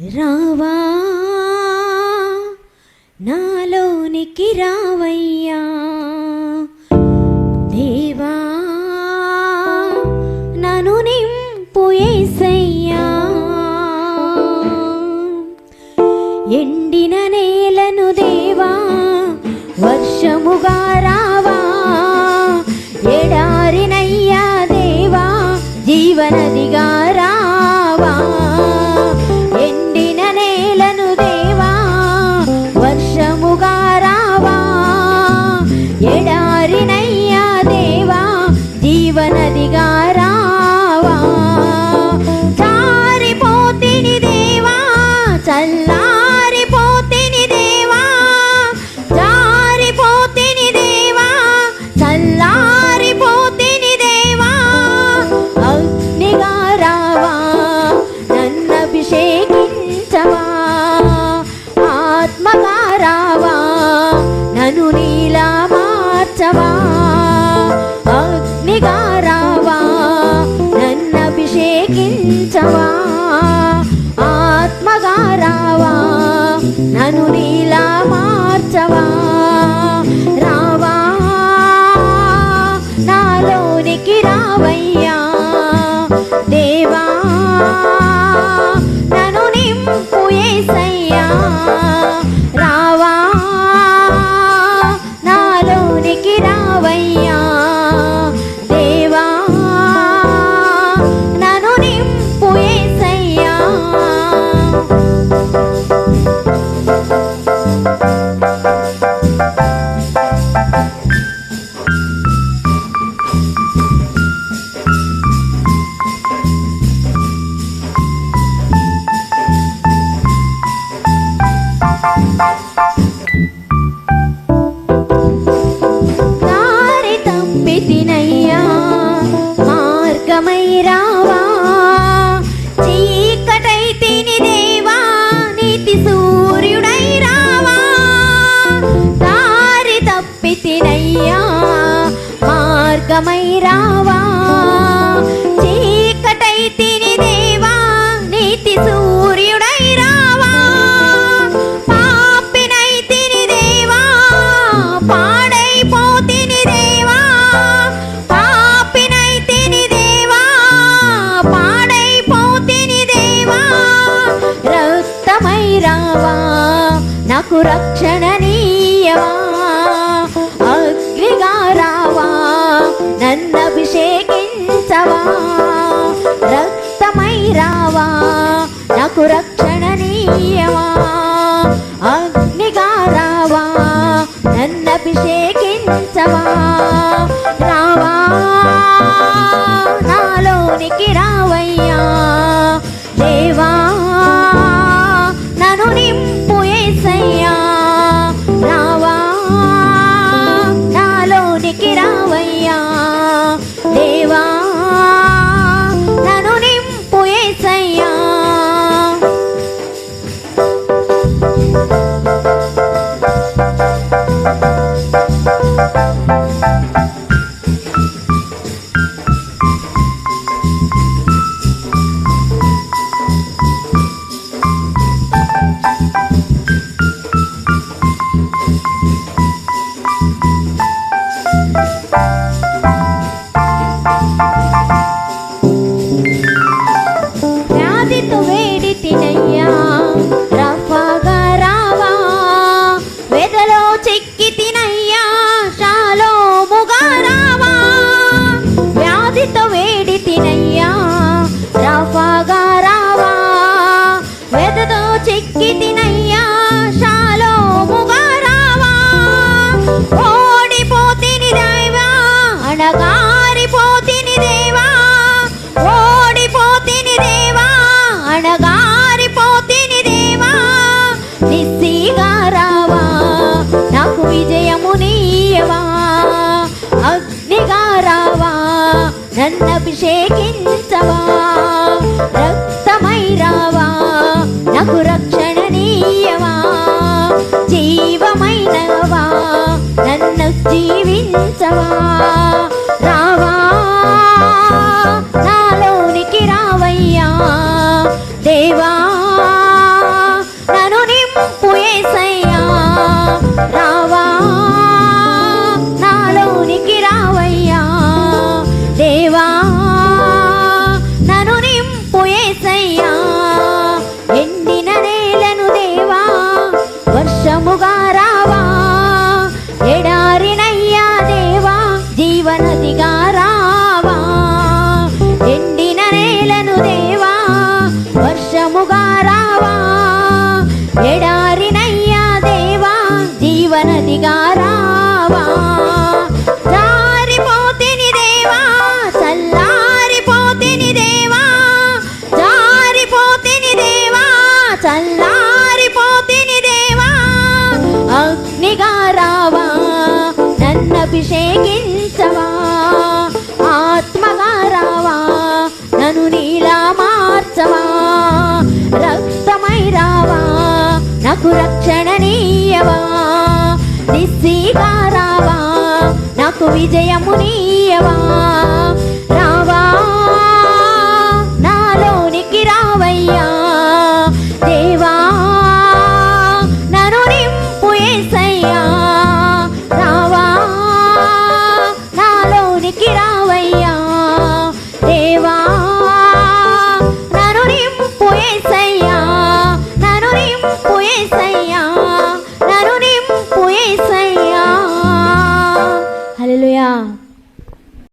రావా. నాలోనికి రావై ದೇವಾ మార్గమై రావా? చీకటై తిని దేవా నీతి సూర్యుడై రావా? పాపినై తిని దేవా పాడై పోతిని దేవా? పాపినై తిని దేవా పాడై పోతిని దేవా? రక్తమై రావా నాకు రక్షణ అభిషేకించవా? రక్తమై రావా? నాకు రక్షణనీయమా అగ్నిగా రావా? నన్ను అభిషేకించవా? నన్నభిషేకించవా? రక్తమై రావా నాకు రక్షణనీయవా జీవమైనవా? నన్ను జీవించవా? రావా? నాలోనికి రావయ్యా. దేవా అగ్నిగా రావా నన్ను అభిషేకించవా ఆత్మగా రావా నన్ను నీలా మార్చవా రక్తమై రావా నాకు రక్షణ నీయవా నిస్సీగా రావా నాకు విజయము నీయవా